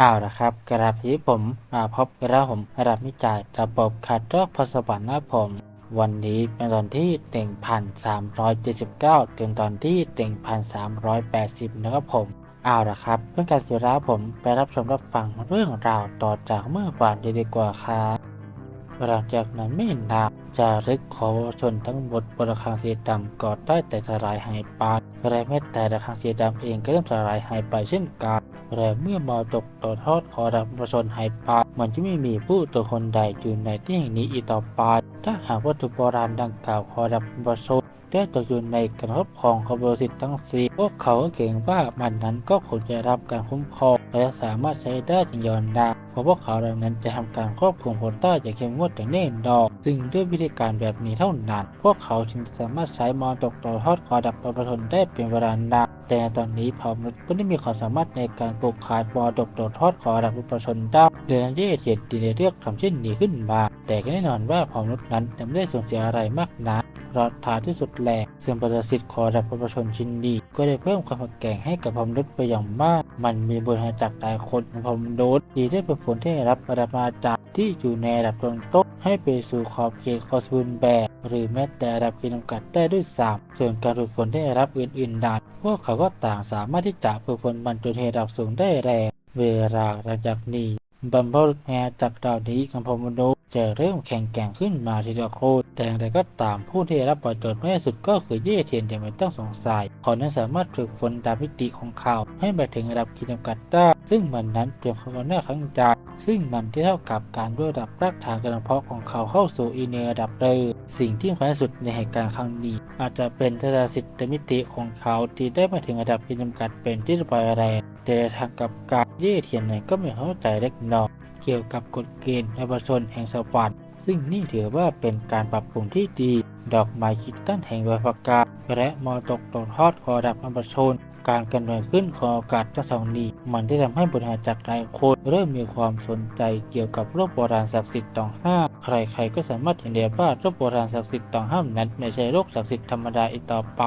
อ้าวนะครับกระพีผมมาพบกระผมรับมิจายระบบคัดลอกพสวรรค์นะผม วันนี้เป็นตอนที่ 1,379 ถึงตอนที่ 1,380 นะครับผมอ้าวนะครับ เพื่อการเสียเวลาผมไปรับชมรับฟังเรื่องราวต่อจากเมื่อวานดีกว่าครับหลังจากนั้นไม่นานจารึกขอชนทั้งหมดบนระฆังสีดำก็ได้แต่สลายหายไปและแม้แต่ระฆังสีดำเองก็เริ่มสลายหายไปเช่นกัน และเมื่อมาจบต่อทอดขอรับประชนหายไปมันจะไม่มีผู้ตัวคนใดอยู่ในที่แห่งนี้อีกต่อไป ถ้าหากวัตถุโบราณดังกล่าวขอรับประชน ได้ตกอยู่ในกระทบของขบวนสิทธิ์ทั้งสี่พวกเขาก็เก่งว่ามันนั้นก็คงจะรับการคุ้มครองและสามารถใช้ได้จริงยอนนาเพราะพวกเขาเหล่านั้นจะทำการควบคุมผลได้อย่างเข้มงวดอย่างแน่นอนซึ่งด้วยวิธีการแบบนี้เท่านั้น พวกเขาจึงสามารถใช้มอตกต่อทอดขอดับประชนได้เป็นเวลานานแต่ตอนนี้เผ่ามนุษย์ก็ได้มีความสามารถในการปลูกขาดมอตกต่อทอดขอดับประชนได้เดือนเย่เทียนดีในเรียกทำเช่นนี้ขึ้นมา แต่ก็แน่นอนว่าเผ่ามนุษย์นั้นจะไม่ได้สูญเสียอะไรมากนัก ราะท้ายที่สุดแหลกซึ่งประสิทธิ์ขอรับประชาชนชิ้นดี ก็ได้เพิ่มความแข็งแกร่งให้กับพมนุษย์ไปอย่างมาก มันมีบริหารจากหลายคนของพมนุษย์ที่ได้ป็นผลที่ได้รับประมาจากที่อยู่ในระดับต้นๆให้ไปสู่ขอบเขตคอสบูนแบบหรือแม้แต่ระดับขีดจำกัดได้ด้วยซ้ำส่วนการฝึกฝนที่ได้รับอื่นๆนั้นพวกเขาก็ต่างสามารถที่จะฝึกฝนมันจนระดับสูงได้แรงเวลาหลังจากนี้ บรรพบุรุษแห่จากดาวนี้ของพมนุษย์จะเริ่มแข่งแกร่งขึ้นมาทีละโคตรแต่อย่างไรก็ตามผู้ที่ได้รับประโยชน์มากที่สุดก็คือเย่เทียนอย่ไม่ต้องสงสัยเขานั้นสามารถฝึกฝนตามมิติของเขาให้ไปถึงระดับขีดจำกัดได้ซึ่งมันนั้นเปรียบเขาหน้าครั้งใดซึ่งมันที่เท่ากับการด้วยระดับรากฐานการเพาะของเขาเข้าสู่อีเนอร์ระดับเลยสิ่งที่สำคัญที่สุดในเหตุการณ์ครั้งนี้ อาจจะเป็นทศสิทธิมิติของเขาที่ได้มาถึงระดับขีดจำกัดเป็นที่ระบายแรง แต่ทางกับการเย่เทียนนั้นก็ไม่เข้าใจเล็กน้อยเกี่ยวกับกฎเกณฑ์ในประชนแห่งสวรรค์ซึ่งนี่ถือว่าเป็นการปรับปรุงที่ดี ดอกไม้คิดตั้นแห่งใบประกาศและมอตกตกทอดคอดับอัประชนการกันเนิดขึ้นของโอกาสทั้งสองนี้ มันได้ทำให้บริหารจากหลายคนเริ่มมีความสนใจเกี่ยวกับโรคโบราณศักดิ์สิทธิ์ต้องห้ามใครๆก็สามารถเห็นได้ว่าโรคโบราณศักดิ์สิทธิ์ต้องห้ามนั้นไม่ใช่โรคศักดิ์สิทธิ์ธรรมดาอีกต่อไป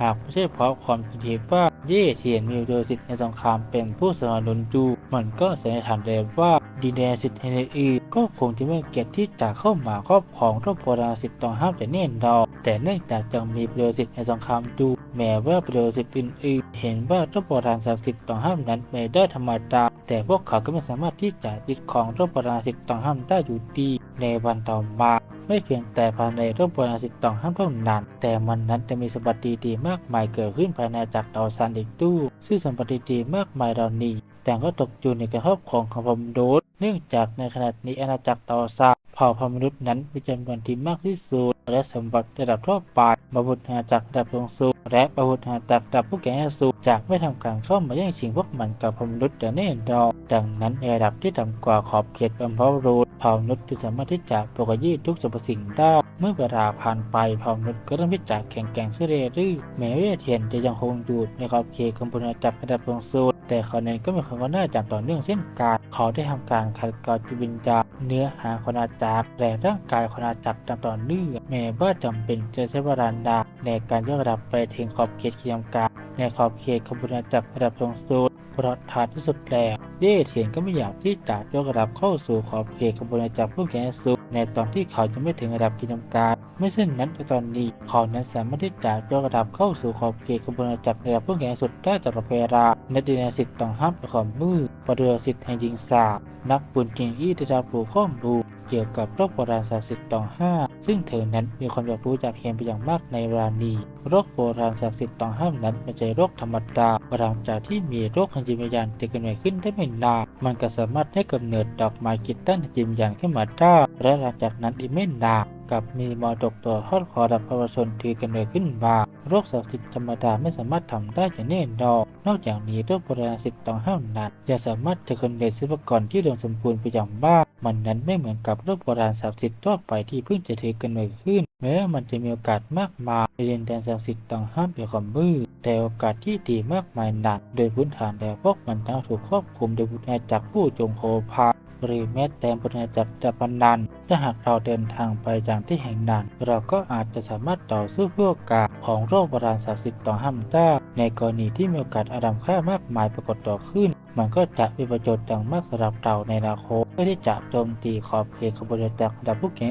หากไม่ใช่เพราะความคิดเห็นว่าเย่เทียนมีโดยสิทธิ์ในสงครามเป็นผู้สนับสนุนอยู่มันก็แสดงฐานได้ว่าดินแดนสิทธิ์แห่งอื่นก็คงจะไม่เกียรติที่จะเข้ามาครอบครองรบโบราณสิทธิ์ต้อห้ามแต่แน่นอนแต่เนื่องจากยังมีประโยชน์สิทธิ์ในสงครามอยู่แม้ว่าประโยชน์สิทธิ์อื่นๆเห็นว่ารบโบราณศักดิ์สิทธิ์ต้อห้ามนั้นไม่ได้ธรรมดาแต่พวกเขาก็ไม่สามารถที่จะยึดของรบโบราณสิทธิ์ต้อห้ามได้อยู่ดีในวันต่อมา ไม่เพียงแต่ภายในรบโบราณสิทธิ์ต้องห้ามเท่านั้นแต่มันนั้นจะมีสมบัติดีๆมากมายเกิดขึ้นภายในจากดาวซันอีกตู้ซึ่งสมบัติดีๆมากมายเหล่านี้แต่ก็ตกอยู่ในการครอบครองของพมนุษย์เนื่องจากในขณะนี้อาณาจักรตอซาเผ่าพมนุษย์นั้นมีจำนวนที่มากที่สุดและสมบัติระดับทั่วไปมาบุตรอาจักระดับสูงสุดและบาบุตรหาจากระดับผู้แก่สูจากไม่ทำการเข้ามาแย่งชิงพวกมันกับพมนุษย์แต่แน่นอนดังนั้นในระดับที่ต่ำกว่าขอบเขตบรรพบรุษเผ่ามนุษย์จึงสามารถที่จะปกยีทุกสรรพสิ่งได้เมื่อเวลาผ่านไปเผ่ามนุษย์ก็เริ่มที่จะแข่งแกร่งขึ้นเรื่อยๆแม้เวทเทียนจะยังคงอยู่ในขอบเขตของพลจักระดับสูงสุดแต่เขานั้นก็มีความก้าวหน้าจากต่อเนื่องเช่นกันเขาได้ทำการขัดเกลาจิตวิญญาณเนื้อหาคนาจักรและร่างกายคนาจักรตามต่อเนื่องแม้ว่าจำเป็นจะใช้เวลานานในการยกระดับไปถึงขอบเขตขีดจำกัดในขอบเขตของพลจักรระดับสูงสุดเพราะท้ายที่สุดแล้วเย่เทียนก็ไม่อยากที่จะยกระดับเข้าสู่ขอบเขตของพลจักรผู้แก่สุดในตอนที่เขายังไม่ถึงระดับขีดจำกัดไม่เช่นนั้นในตอนนี้เขานั้นสามารถที่จะยกระดับเข้าสู่ขอบเขตของพลจักรระดับผู้แก่สุดได้ตลอดเวลาในดินสิทธิ์ต้องห้ามไปความมืดปฏิสิทธิ์แห่งยิงสาบนักบุญเก่งอี้ได้รับรู้ข้อมูล เกี่ยวกับโรคโบราณศักดิ์สิทธิ์ตองห้าซึ่งเธอนั้นมีความอยากรู้จากเฮียนไปอย่างมากในรานีโรคโบราณศักดิ์สิทธิ์ตองห้ามนั้นไม่ใช่โรคธรรมดาหลังจากที่มีโรคฮันจิตวิญญานเกิดขึ้นขึ้นได้ไม่นานมันก็สามารถให้กำเนิดดอกไม้คิดตั้นฮันจิมยานขึ้นมาได้และหลังจากนั้นอีกไม่นาน กับมีมอดกตัวทอดคอดับประชาชนถือกำเนิดขึ้นมาโรคศักดิ์สิทธิ์ธรรมดาไม่สามารถทำได้อย่างแน่นอนนอกจากนี้โรคโบราณสิทธิ์ต้องห้ามนั้นจะสามารถจะกำเนิดทรัพยกรที่อุดมสมบูรณ์ไปอย่างมามันนั้นไม่เหมือนกับโรคโบราณศักดิ์สิทธิ์ทั่วไปที่เพิ่งจะถือกำเนิดขึ้น แม้มันจะมีโอกาสมากมายในดินแดนศักดิ์สิทธิ์ต้องห้ามเป็นความมืดแต่โอกาสที่ดีมากมายนั้นโดยพื้นฐานแล้วพวกมันต้องถูกควบคุมโดยบุตรจากผู้จงโคพาหรือแม้แต่บุตรจากจับนันถ้าหากเราเดินทางไปอย่างที่แห่งนั้น เราก็อาจจะสามารถต่อสู้เพื่อโอกาสของโรคโบราณศักดิ์สิทธิ์ต้องห้ามได้ในกรณีที่มีโอกาสอาดัมค่ามากมายปรากฏต่อขึ้น มันก็จะมีประโยชน์อย่างมากสำหรับเราในอนาคตเพื่อที่จะโจมตีขอบเขตขบวนการรดับผู้แข่ง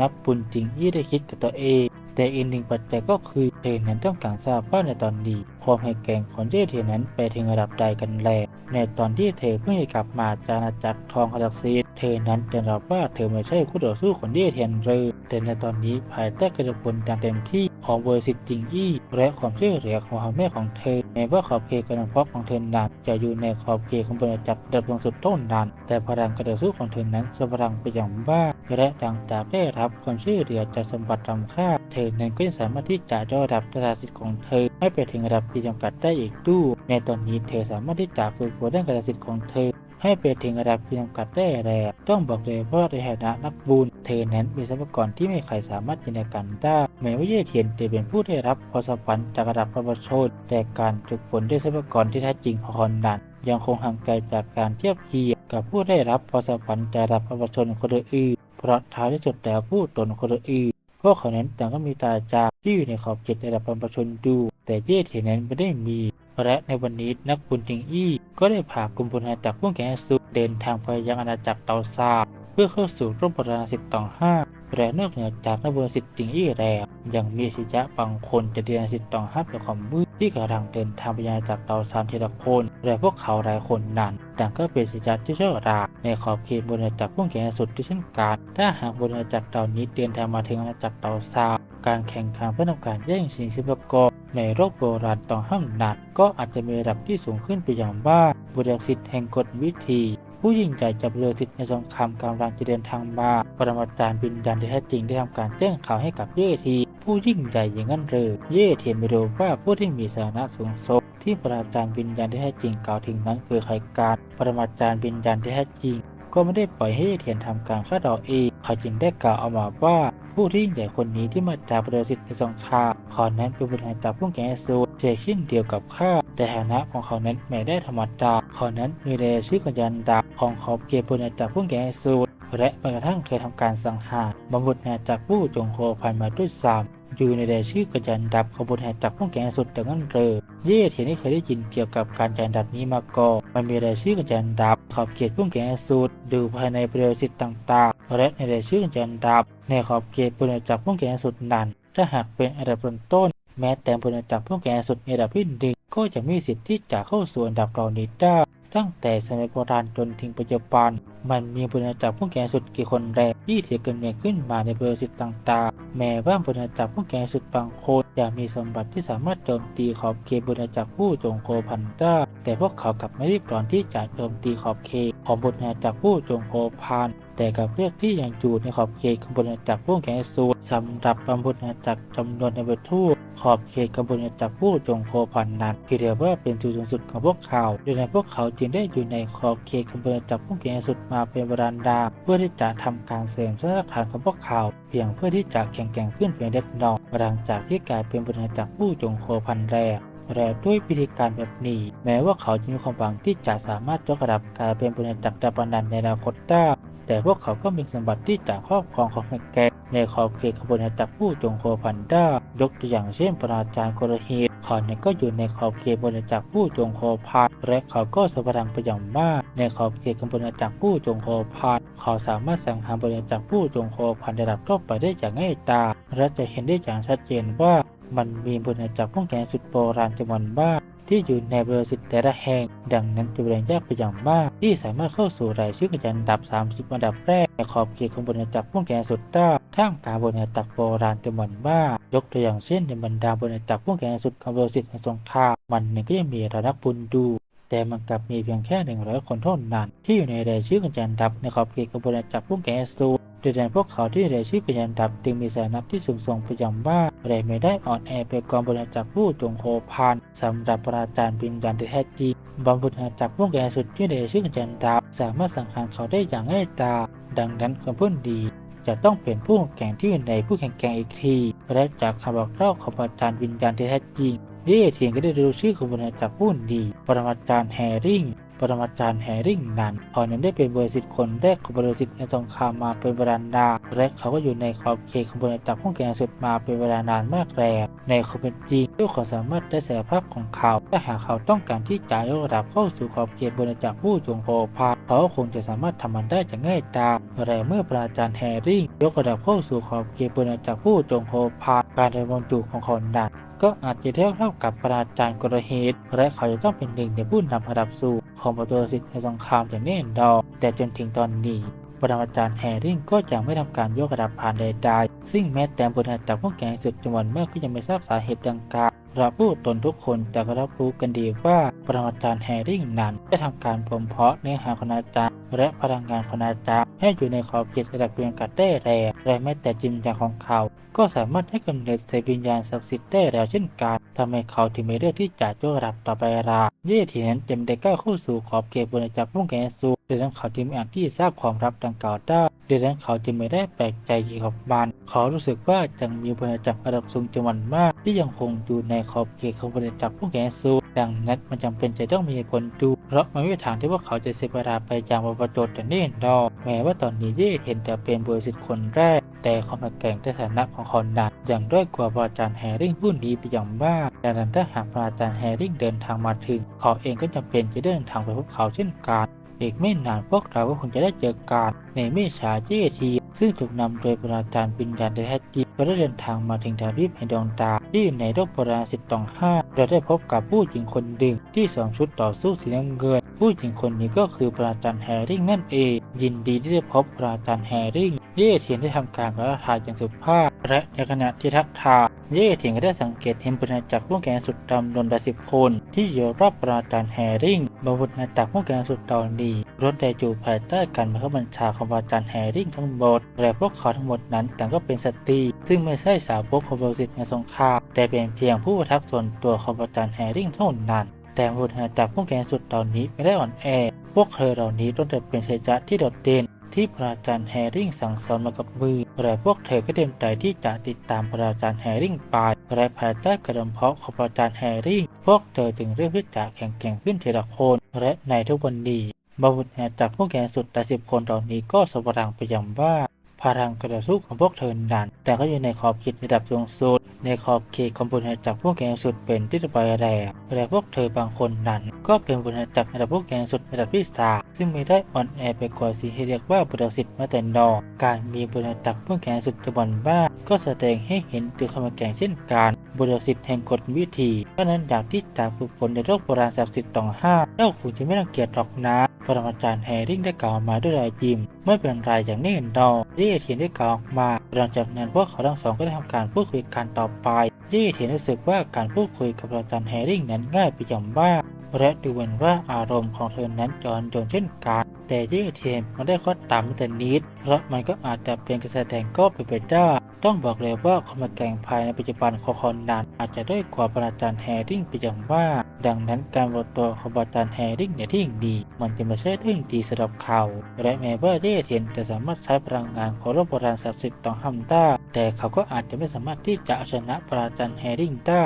นับปุญจริงที่ได้คิดกับตัวเอง แต่อีกหนึ่งปัจจัยก็คือเธอนั้นต้องการทราบว่าในตอนนี้ ความแข็งแกร่งของเย่เทียนั้นไปถึงระดับใดกันแลในตอนที่เธอเพิ่งกลับมาจากอาณาจักรทองคาซักซีดเธอนั้นจะรับว่าเธอไม่ใช่คู่ต่อสู้ของเย่เทนเลยแต่ในตอนนี้ภายใต้กระบวนการเต็มที่ของบริสิทธิ์จริงอี้และความช่วยเหลือของพ่อแม่ของเธอแม้ว่าขอบเขตการพบของเธอนั้นจะอยู่ในขอบเขตของบริจักรระดับสูงสุดต้นนั้น แต่พลังการต่อสู้ของเธอนั้นสพลังไปอย่างมากและหลังจากได้รับความช่วยเหลือจากสมบัติล้ำค่าเธอนั้นก็ยังสามารถที่จะยกระดับระสิทธิ์ของเธอ ให้ไปถึงระดับที่จำกัดได้อีกด้วยในตอนนี้เธอสามารถที่จะฝึกฝนด้านการสิทธิ์ของเธอ ให้ไปถึงระดับที่จำกัดได้แล้วต้องบอกเลยว่าในฐานะนักบุญเธอนั้นมีทรัพยากรที่ไม่ใครสามารถจินตนาการได้แม้ว่าเย่เทียนจะเป็นผู้ได้รับพรสวรรค์จากระดับพระประโชนแต่การฝึกฝนด้วยทรัพยากรที่แท้จริงของคนนั้นยังคงห่างไกลจากการเทียบเคียงกับผู้ได้รับพรสวรรค์จากระดับพระประโชนคนอื่นเพราะท้ายที่สุดแล้วผู้ตนคนอื่น พวกเขานั้นต่างก็มีตาจาที่อยู่ในขอบเขตระดับประชาชนดู แต่เย่เทียนนั้นไม่ได้มี และในวันนี้นักบุญจิงอี้ ก็ได้พากลุ่มพลอาจากพวกแกสุเดินทางไปยังอาณาจักรเตาซาเพื่อเข้าสู่ร่มประราสิทธิ์ต่อห้า และนอกเหนือจากนักบุญสิทธิ์จิงอี้แล้ว ยังมีศิษยะบางคนจะเรียนสิทธิ์ต่องห้าเป็นความมืดที่กำลังเดินทางไปยังอาณากเตาซานทีละคนและพวกเขาหลายคนนั้นต่างก็เป็นศิษยะที่เชี่ยวชาในขอบเขตบนอาณาจักรพวกแกสุดที่เช่นกันถ้าหากบนอาณาจักรเหล่านี้เดินทางมาถึงอาณาจักรเตาซาบการแข่งขันเพื่อทำการแย่งชิงทรัพยากรในโลกโบราณต้องห้ามนักก็อาจจะมีระดับที่สูงขึ้นไปอย่างมาบุรสิทธิ์แห่งกฎวิธี ผู้ยิ่งใหญ่จะบุรสิทธิ์ในสงครามกำลังจะเดินทางมาปรมาจารย์บินดันที่แท้จริงได้ทำการแจ้งข่าวให้กับเย่ทีผู้ยิ่งใหญ่อย่างนั้นเลยเย่เทียนไม่รู้ว่าผู้ที่มีสถานะสูงส่งที่ปรมาจารย์บินดันที่แท้จริงกล่าวถึงนั้นคือใครการปรมาจารย์บินดันที่แท้จริง ก็ไม่ได้ปล่อยให้เทียนทำการฆ่าดอกเองเขาจึงได้กล่าวออกมาว่า ผู้ที่ยิ่งใหญ่คนนี้ที่มาจากประสิทธิ์ในสงครามขานั้นเป็นบุตรจากพวกแกสู เจเช่นเดียวกับข้า แต่ฐานะของเขานั้นไม่ได้ธรรมดาเขานั้นมีเรชื่อกัญญาดาบของขอบเขตบุตรจากพวกแกสูและแม้กระทั่งเคยทำการสังหารบำบุตรจากผู้จงโคพันมาด้วยซ้ำอยู่ในเรชื่อกัญญาดับของบุตรจากพวกแกสุดแต่งั้นเลยเย่เทียนี่เคยได้ยินเกี่ยวกับการจันดับนี้มาก่อนมันมีรายชื่อกัญญาดับขอบเขตพวกแกสูตรดูภายในประสิทธิ์ต่างๆและในรายชื่อกัญญาดับในขอบเขตบุตรจากพวกแกสุดนั้น ถ้าหากเป็นอันดับต้น แม้แต่บุตรจากพวกแกสุดในระดับที่หนึ่งก็จะมีสิทธิ์ที่จะเข้าสู่อันดับเหล่านี้ได้ตั้งแต่สมัยโบราณจนถึงปัจจุบัน มันมีบุญจากพวกแกสุดกี่คนแรกที่เสียเกิดเมียขึ้นมาในบริษัทต่างๆ แม้ว่าบุญจากพวกแกสุดบางคนจะมีสมบัติที่สามารถโจมตีขอบเขตบุญจากผู้จงโคพันได้แต่พวกเขากลับไม่รีบร้อนที่จะโจมตีขอบเขตของบุญจากผู้จงโคพัน แต่กับเลือกที่อยังอยู่ในขอบเขตของบุญจากพวกแกสูตรสำหรับบำบุญจากจำนวนในประทูขอบเขตของบุญจากผู้จงโคพันนั้นที่เรียกว่าเป็นจุดสูงสุดของพวกเขาโดังนั้นพวกเขาจึงได้อยู่ในขอบเขตของบุญจากพวกแกสุดมาเป็นเวลานดาเพื่อที่จะทำการเสริมสถานของพวกเขา เพียงเพื่อที่จะแข่งแกร่งขึ้นเพียงเล็กน้อยหลังจากที่กลายเป็นบุญจากผู้จงโคพันแรกและด้วยวิธีการแบบนี้ แม้ว่าเขาจะมีความหวังที่จะสามารถยกระดับกลายเป็นบุญจักรดับนันในอนาคตได้ แต่พวกเขาก็มีสมบัติที่จะครอบครองของแกในขอบเขตขบวนจักรผู้จงโคพันด้ายกตัวอย่างเช่นปราจารย์โกรหิตเขาเนี่ยก็อยู่ในขอบเขตบนจักรผู้จงโคพันและเขาก็สพลังไปอย่างมาก ในขอบเขตขบวนจักรผู้จงโคพันเขาสามารถสังหารบนจักรผู้จงโคพันระดับทั่วไปได้อย่างง่ายตาและจะเห็นได้อย่างชัดเจนว่ามันมีบนจากพวกแกสุดโบราณจำนวนมาก ที่อยู่ในบริษัทแต่ละแห่ง ดังนั้นจะเป็นยากไปอย่างมาก ที่สามารถเข้าสู่รายชื่อกันอันดับ 30 อันดับแรกในขอบเขตของบนจากพวกแกนสุดต้าท่ามกลางบนจากโบราณจำนวนมากยกตัวอย่างเช่นในบรรดาบนจากพวกแกนสุดของบริษัทแห่งสงครามมันหนึ่งก็ยังมีระดับบุญดูแต่มันกลับมีเพียงแค่ 100 คนเท่านั้น ที่อยู่ในรายชื่อกันอันดับในขอบเขตของบนจากพวกแกนสุด โดยในพวกเขาที่ได้ชื่อกันยันดับจึงมีสถานะที่สูงส่งไปอย่างมากแต่ไม่ได้อ่อนแอไปกองบริจากผู้จงโคพันสำหรับปราจารย์บินยันที่แท้จริงบำบุญจากพวกแกสุดที่ได้ชื่อกันยันดับสามารถสังหารเขาได้อย่างง่ายดายดังนั้นคนผู้ดีจะต้องเป็นผู้แข่งที่อยู่ในผู้แข่งแกร่งอีกที และจากคำบอกเล่าของอาจารย์วิญญาณที่แท้จริงเย่เทียนก็ได้รู้ชื่อของบรรดาจากผู้ดี ปรมาจารย์แฮริง ปรมาจารย์แฮริงนั้นเขานั้นได้เป็นบริสิทธิ์คนแรกของบริสิทธิ์ในสงครามมาเป็นเวลานานและเขาก็อยู่ในขอบเขตของบริจักรพวกแกงสุดมาเป็นเวลานานมากแล้วในความเป็นจริงด้วยความสามารถและศักยภาพของเขาถ้าหากเขาต้องการที่จะยกระดับเข้าสู่ขอบเขตบริจักรผู้จงโพพาเขาก็คงจะสามารถทำมันได้อย่างง่ายดายแต่เมื่อปราจารย์แฮริงยกระดับเข้าสู่ขอบเขตบริจักรผู้จงโพพาการดำรงอยู่ของเขานั้น ก็อาจจะเทียบเท่ากับปราจารย์กรเหตุและเขาจะต้องเป็นหนึ่งในผู้นำระดับสูงของประตูสิทธิ์ในสงครามอย่างแน่นอนแต่จนถึงตอนนี้ปรมาจารย์แฮร์ริงก็ยังไม่ทำการยกระดับผ่านใดๆ ซึ่งแม้แต่บนจากพวกแกงสุดจำนวนมากก็ยังไม่ทราบสาเหตุดังกล่าว เราผู้ตนทุกคนแต่ก็รับรู้กันดีว่าปรมาจารย์แฮร์ริงนั้นได้ทำการบ่มเพาะเนื้อหาคณาจารย์ และพลังงานคณาจารย์ ให้อยู่ในขอบเขตระดับเพียงกัดได้แรงและแม้แต่จิตวิญญาของเขา ก็สามารถให้กำเนิดเซลล์วิญญาณศักดิ์สิทธิ์ได้แล้วเช่นกันทำให้เขาถึงไม่เลือกที่จะยกระดับต่อไปราเย่ทีนั้นเต็มได้ก้าวเข้าสู่ขอบเขตบนจากพวกแกสูดังนั้นเขาจึงม่อาจที่ทราบความลับดังกล่าวได้ ดังนั้นเขาจึงไม่ได้แปลกใจเกี่ยวกับมัน เขารู้สึกว่ายังมีบริจักระดับสูงจำนวนมาก ที่ยังคงอยู่ในขอบเขตของบริจักพวกแกสูดังนั้นมันจำเป็นจะต้องมีคนดู เพราะมันไม่มีทางที่ว่าเขาจะเสียเวลาไปอย่างประจทย์แต่แน่นอนแม้ว่าตอนนี้เย่เห็นแต่เป็นบริสิทคนแรก แต่ความแข็งแกร่งในฐานะของเขานั้นอย่างด้อยกว่าอาจารย์แฮร์ริงผู้นี้ไปอย่างมากดังนั้นถ้าหากอาจารย์แฮร์ริงเดินทางมาถึง เขาเองก็จำเป็นจะเดินทางไปพบเขาเช่นกัน อีกไม่นานพวกเราก็คงจะได้เจอกันในเมชาเจที ซึ่งถูกนำโดยปราจารย์ปิญญาณแท้จริก็ได้เดินทางมาถึงทวีปแห่งดวงตา ที่ในโลกโบราณสิบตองห้าเราได้พบกับผู้หญิงคนหนึ่งที่สวมชุดต่อสู้สีน้ำเงิน ผู้หญิงคนนี้ก็คือปราจารย์แฮร์ริงนั่นเอง ยินดีที่ได้พบปราจารย์แฮร์ริง เย่เทียนได้ทำการกระทายอย่างสุภาพ และในขณะที่ทักทายเย่เทียนก็ได้สังเกตเห็นบุญจักรพวกแกสุดดำนนดาสิบคน ที่อยู่รอบปราจารแฮร์ริงบนบุญจักรพวกแกสุดตอนนี้รถได้อยู่ภายใต้การบังคับบัญชาของปราจารแฮร์ริงทั้งหมดและพวกเขาทั้งหมดนั้นต่างก็เป็นสตรีซึ่งไม่ใช่สาวกของบริสิทในสงครามแต่เป็นเพียงผู้ประทักส่วนตัวของปราจารแฮร์ริงเท่านั้น แต่บุญจักรพวกแกสุดตอนนี้ไม่ได้อ่อนแอพวกเธอเหล่านี้ล้วนแต่เป็นชัยชนะที่โดดเด่น ที่พระอาจารย์แฮร์ริงสั่งสอนมากับมือและพวกเธอก็เต็มใจที่จะติดตามพระอาจารย์แฮร์ริงไปและภายใต้กระดมเพาะของพระอาจารย์แฮร์ริงพวกเธอจึงเริ่มที่จะแข่งแกร่งขึ้นทีละคน และในทุกวันนี้บาวุฒแห่จากพวกแกสุดแต่สิบคนตอนนี้ก็สว่างไปอย่างว่า พลังกระสู้ของพวกเธอนั้น แต่ก็อยู่ในขอบเขตระดับสูงสุด ในขอบเขตของบุญจากพวกแกงสุดเป็นที่ระบายแรงแต่พวกเธอบางคนนั้น ก็เป็นบุญจากระดับพวกแกงสุดระดับที่สามซึ่งไม่ได้อ่อนแอไปกว่าสิ่งที่เรียกว่าบุญสิทธิ์มาแต่นอกการมีบุญจากพวกแกงสุดจำนวนมาก็แสดงให้เห็นถึงความแข็งเช่นกันบุญสิทธิ์แห่งกฎวิธีเพราะนั้นอยากที่จะฝึกฝนในโลกโบราณศักดิ์สิทธิ์ต้องห้าเจ้าคงจะไม่รังเกียจหรอกนะ รมาจารย์แฮร์ริงได้กล่าวมาด้วยรอยยิ้มไม่เป็นไรอย่างแน่นอนเย่เทียนได้กล่าวออกมาหลังจากนั้นพวกเขาทั้งสองก็ได้ทำการพูดคุยกันต่อไปเย่เทียนรู้สึกว่าการพูดคุยกับปรมาจารย์แฮร์ริงนั้นง่ายไปอย่างมากและดูเหมือนว่าอารมณ์ของเธอนั้นจอนโยนเช่นกันแต่เย่เทียนมันได้ข้อต่ำแต่นิดเพราะมันก็อาจจะเป็นการแสดงก็เป็นไปได้ ต้องบอกเลยว่าความแกร่งภายในปัจจุบันของคนนั้นอาจจะด้อยกว่าปรมาจารย์แฮร์ริงไปอย่างมากดังนั้นการวางตัวของปรมาจารย์แฮร์ริงในที่ดี มันจะไม่ใช่เรื่องดีสำหรับเขา และแม้ว่าเย่เทียนจะสามารถใช้พลังงานของโลกโบราณศักดิ์สิทธิ์ต้องห้ามได้แต่เขาก็อาจจะไม่สามารถที่จะเอาชนะปรมาจารย์แฮร์ริงได้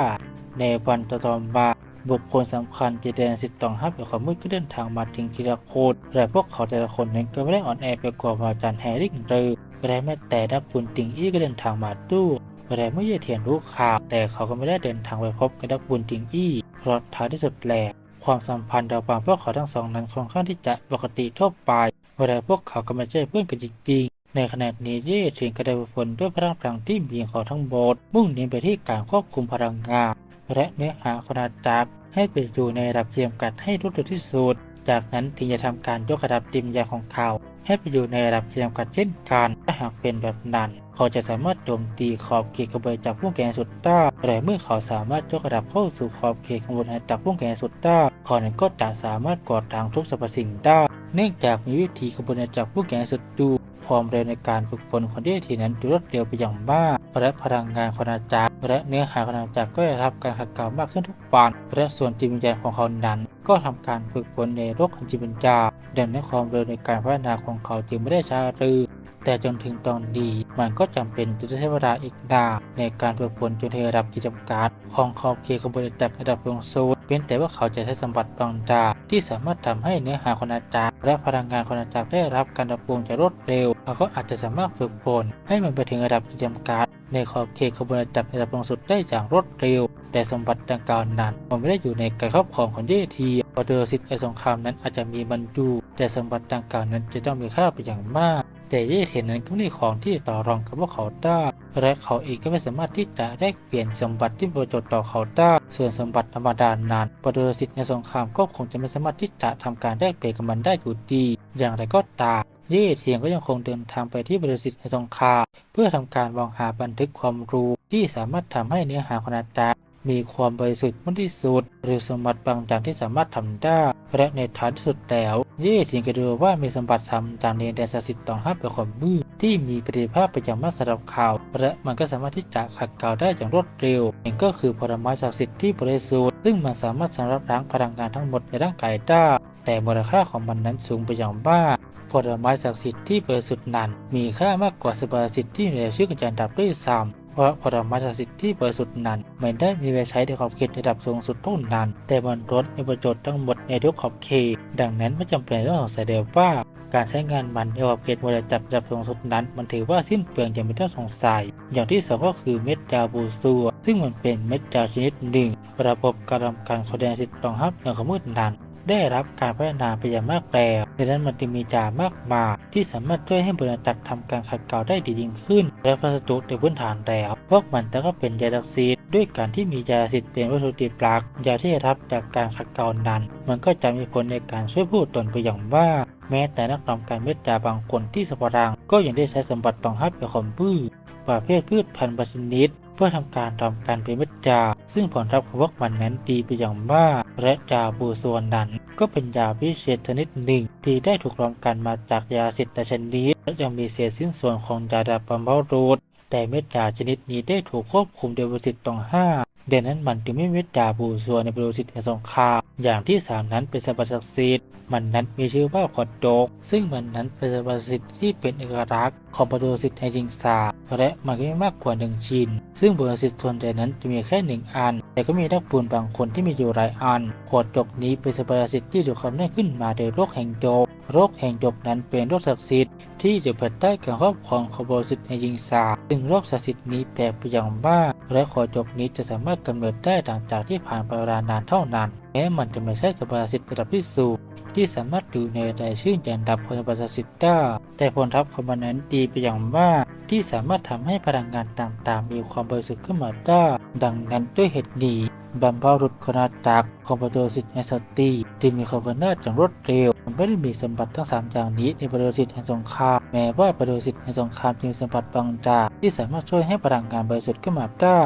ในวันต่อมาบุคคลสำคัญที่แดนสิทธิ์ต้องห้ามแบบความมืดก็เดินทางมาถึงทีละคนและพวกเขาแต่ละคนนั้นก็ไม่ได้อ่อนแอไปกว่าปราจารย์แฮร์ริงเลย และแม้แต่นักบุญติงอี้ก็เดินทางมาตู้และเมื่อเย่เทียนรู้ข่าวแต่เขาก็ไม่ได้เดินทางไปพบกับนักบุญติงอี้เพราะท้ายที่สุดแหลกความสัมพันธ์ระหว่างพวกเขาทั้งสองนั้นค่อนข้างที่จะปกติทั่วไปเวลาพวกเขาก็ไม่ใช่เพื่อนกันจริงๆ ในขณะนี้เย่เทียนก็ได้ผลด้วยพลังพลังที่มีของทั้งหมดมุ่งเน้นไปที่การควบคุมพลังงานและเนื้อหาขนาดจักรให้ไปอยู่ในระดับเทียมกัดให้ลดลงที่สุด จากนั้นถึงจะทำการยกระดับติมยาของเขา ให้ไปอยู่ในระดับเทียมกัดเช่นกันถ้าหากเป็นแบบนั้น เขาจะสามารถโจมตีขอบเขตกระเบยจากพวกแกนสุดต้าแต่เมื่อเขาสามารถยกระดับเข้าสู่ขอบเขตของบนจากพวกแกนสุดต้าเขานั้นก็จะสามารถกอดทางทุกสรรพสิ่งได้เนื่องจากมีวิธีขบวนจากพวกแกนสุดดูความเร็วในการฝึกฝนของเดทีนั้นดูรวดเร็วไปอย่างมากและพลังงานของอาจารย์และเนื้อหาของอาจารย์ก็ได้รับการขัดเกลามากขึ้นทุกวันและส่วนจิตวิญญาณของเขานั้น ก็ทำการฝึกฝนในโลกของจิตวิญญาณ ดังนั้นความเร็วในการพัฒนาของเขาจึงไม่ได้ช้าหรือ แต่จนถึงตอนนี้มันก็จำเป็นจะต้องใช้เวลาอีกนาในการฝึกฝนจนถึงระดับกิจการ ของขอบเขตของบริษัทระดับสูงสุดเพียงแต่ว่าเขาจะใช้สมบัติบางอย่าที่สามารถทำให้เนื้อหาของอาจารย์ และพลังงานของอาจารย์ได้รับการปรับปรุงอย่างรวดเร็ว เขาก็อาจจะสามารถฝึกฝนให้มันไปถึงระดับกิจการ ในขอบเขตของบวนจักระดับสูงสุดได้อย่างรวดเร็ว แต่สมบัติดังกล่าวนั้นมันไม่ได้อยู่ในการครอบครองของเยทีพอเดอร์สิทธิ์ไอสงครามนั้นอาจจะมีบรรจุแต่สมบัติดังกล่าวนั้นจะต้องมีค่าไปอย่างมาก แต่เย่เทียนนั้นก็ไม่ได้ของที่ต่อรองกับพวกเขาได้ และเขาเองก็ไม่สามารถที่จะได้เปลี่ยนสมบัติที่ประโยชน์ต่อเขาได้ส่วนสมบัติธรรมดานั้นปรสิทธิ์ในสงครามก็คงจะไม่สามารถที่จะทำการแลกเปลี่ยนกับมันได้อยู่ดี อย่างไรก็ตามเย่เทียงก็ยังคงเดินทางไปที่บริษัทในสงครามเพื่อทำการมองหาบันทึกความรู้ที่สามารถทำให้เนื้อหาของอาจารย์ มีความบริสุทธิ์มากที่สุด หรือสมบัติบางอย่างที่สามารถทำได้ และในท้ายที่สุดแล้วเย่ถิงก็ดูว่ามีสมบัติสามอย่างในแดนศักดิ์สิทธิ์ต้อห้ามเป็นความมืดที่มีประสิทธิภาพเป็นอย่างมากสำหรับข่าว และมันก็สามารถที่จะขัดเกลาได้อย่างรวดเร็วนั่นก็คือผลไม้ศักดิ์สิทธิ์ที่บริสุทธิ์ซึ่งมันสามารถชำระล้างพลังงานทั้งหมดในร่างกายได้แต่มูลค่าของมันนั้นสูงไปอย่างมากผลไม้ศักดิ์สิทธิ์ที่บริสุทธิ์นั้นมีค่ามากกว่าสบัติศักดิ์สิทธิ์ที่อยู่ในชื่อกันจันดับด้วยซ้ำ เพราะผลไม้ศักดิ์สิทธิ์ที่บริสุทธิ์นั้นไม่ได้มีไว้ใช้ในขอบเขตระดับสูงสุดเท่านั้น แต่มันลดในประโยชน์ทั้งหมดในทุกขอบเขต ดังนั้นไม่จำเป็นต้องสงสัยเดียวว่า การใช้งานมันในขอบเขตบริจับระดับสูงสุดนั้น มันถือว่าสิ้นเปลืองอย่างไม่ต้องสงสัย อย่างที่สองก็คือเม็ดจาบูซัวซึ่งมันเป็นเม็ดจาชนิดหนึ่ง ระบบการทำการแสดงสิทธิ์รองรับในความมืดนั้น ได้รับการพัฒนาไปอย่างมากแล้วดังนั้นมันจึงมีจามากมายที่สามารถช่วยให้บริษัททำการขัดเกลาได้ดียิ่งขึ้น และพัสดุในพื้นฐานแล้วพวกมันแต่ก็เป็นยาดักซีดด้วยการที่มียาสิทธิ์เป็นวัตถุดิบหลักยาที่ได้รับจากการขัดเกลานั้น มันก็จะมีผลในการช่วยผู้ตนไปอย่างว่าแม้แต่นักทำการเม็ดยาบางคนที่สปรังก็ยังได้ใช้สมบัติตองฮับเป็นคอมพืชประเภทพืชพันธุ์ชนิด เพื่อทำการทำการเป็นเม็ดยา ซึ่งผลลัพธ์ของพวกมันนั้นดีไปอย่างมาก และยาบูส่วนนั้น ก็เป็นยาพิเศษชนิดหนึ่ง ที่ได้ถูกรวมกันมาจากยาสิทธิ์ชนิดและยังมีเศษสิ้นส่วนของยาดับบัมเบารูดแต่เม็ดยาชนิดนี้ได้ถูกควบคุมโดยบริษัทตองห้าเดังนั้นมันจึงไม่มีเม็ดยาบูส่วนในบริษัทแห่งสงครามอย่างที่สามนั้นเป็นสมบัติศักดิ์สิทธิ์มันนั้นมีชื่อว่าขอดโดก ซึ่งมันนั้นเป็นสมบัติศักดิ์สิทธิ์ที่เป็นเอกลักษณ์ของบริษัทแห่งจิงซาและมันก็มีมากกว่าหนึ่งชิ้น ซึ่งบริษัทส่วนใหญ่นั้นจะมีแค่หนึ่งอัน แต่ก็มีนักบุญบางคนที่มีอยู่หลายอันขวดจกนี้เป็นสมบัติศักดิ์สิทธิ์ที่ถูกคำแนขึ้นมาโดยโรคแห่งโจกโรคแห่งจกนั้นเป็นโรคศักดิ์สิทธิ์ที่อยู่ภายใต้การครอบครองของบริษัทแห่งจิงซาซึ่งโรคศักดิ์สิทธิ์นี้แปลกไปอย่างมาก และขวดจกนี้จะสามารถกำเนิดได้หลังจากที่ผ่านเวลานานเท่านั้นแม้มันจะไม่ใช่สมบัติศักดิ์สิทธิ์ระดับที่สูง ที่สามารถอยู่ในรายชื่อยันดับพลประสิทธิ์ได้แต่ผลลัพธ์ของมันนั้นดีไปอย่างมากที่สามารถทำให้พลังงานต่างๆ มีความบริสุทธิ์ขึ้นมาได้ ดังนั้นด้วยเหตุนี้บัมเบารุดคนาจักรของประสิทธิ์แห่งสติที่มีความน่าจังรวดเร็วไม่ได้มีสมบัติทั้ง 3 อย่างนี้ในประสิทธิ์แห่งสงครามแม้ว่าประสิทธิ์แห่งสงครามจะมีสมบัติบางอย่างที่สามารถช่วยให้พลังงานบริสุทธิ์ขึ้นมาได้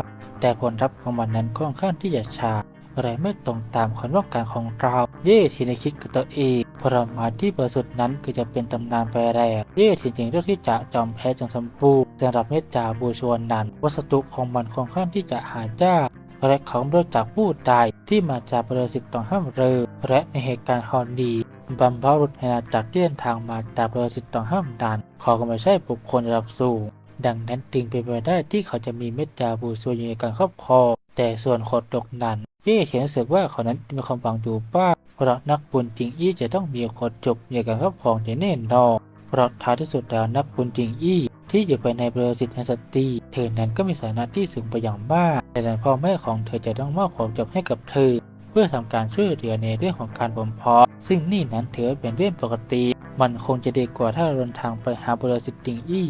แต่ผลลัพของมันนั้นค่อนข้างที่จะช้า อะไรไม่ตรงตามความต้องการของเรา เย่ทีในคิดกับตัวเองผลไม้ที่เบอริสุทธิ์นั้นคือจะเป็นตำนานไปแรกเย่ทีจริงเลือกที่จะจอมแพ้จนสมบูรณ์สำหรับเมตตาบูชวนนั้น วัสดุของมันค่อนข้างที่จะหายากและขาไม่รู้จักผู้ใดที่มาจากบริสุทธิ์ต้องห้ามเรือและในเหตุการณ์คอนดีบัมเบารุดแห่งอาณาจักรที่เดินทางมาจากบริสุทธิ์ต้องห้ามดันขาก็ไม่ใช่บุคคลระดับสูง ดังนั้นจึงเป็นไปได้ที่เขาจะมีเมตตาบูชวนอยู่ในการครอบครองแต่ส่วนขดดกนั้นเย่เขียนรู้สึกว่าเขานั้นมีความหวังอยู่ว่าเพราะนักบุญจริงอี้จะต้องมีคนจบในการครอบครองอย่างแน่นอนเพราะท้ายที่สุดแล้วนักบุญจริงอี้ที่อยู่ภายในบริษัทแห่งสตรีเธอนั้นก็มีฐานะที่สูงไปอย่างมากแต่นั้นพ่อแม่ของเธอจะต้องมอบความจบให้กับเธอ เพื่อทำการช่วยเหลือในเรื่องของการบ่มเพาะ ซึ่งนี่นั้นถือเป็นเรื่องปกติ มันคงจะดีกว่าถ้าเราเดินทางไปหาบริษัทจริงอี้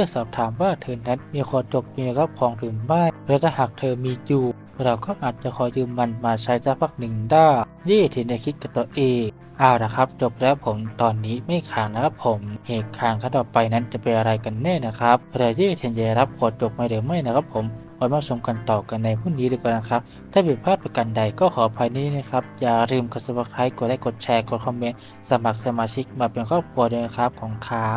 พื่อสอบถามว่าเธอนั้นมีความจบอยู่ในรอบครองหรือไม่และถ้าหากเธอมีอยู่ เราก็อาจจะขอยืมมันมาใช้สักพักหนึ่งได้เย่ที่ในคิดกับตัวเองเอาละครับจบแล้วผมตอนนี้ไม่ค้างนะครับผมเหตุค้างขั้นต่อไปนั้นจะเป็นอะไรกันแน่นะครับเรเย่เทนจะรับกดจบไหมหรือไม่นะครับผมไว้มาชมกันต่อกันในพรุ่งนี้ดีกว่านะครับ ถ้าผิดพลาดประการใดก็ขออภัยนี้นะครับ อย่าลืมกด subscribe กดไลค์กดแชร์กดคอมเมนต์สมัครสมาชิกมาเป็นครอบครัวด้วยนะครับของค้า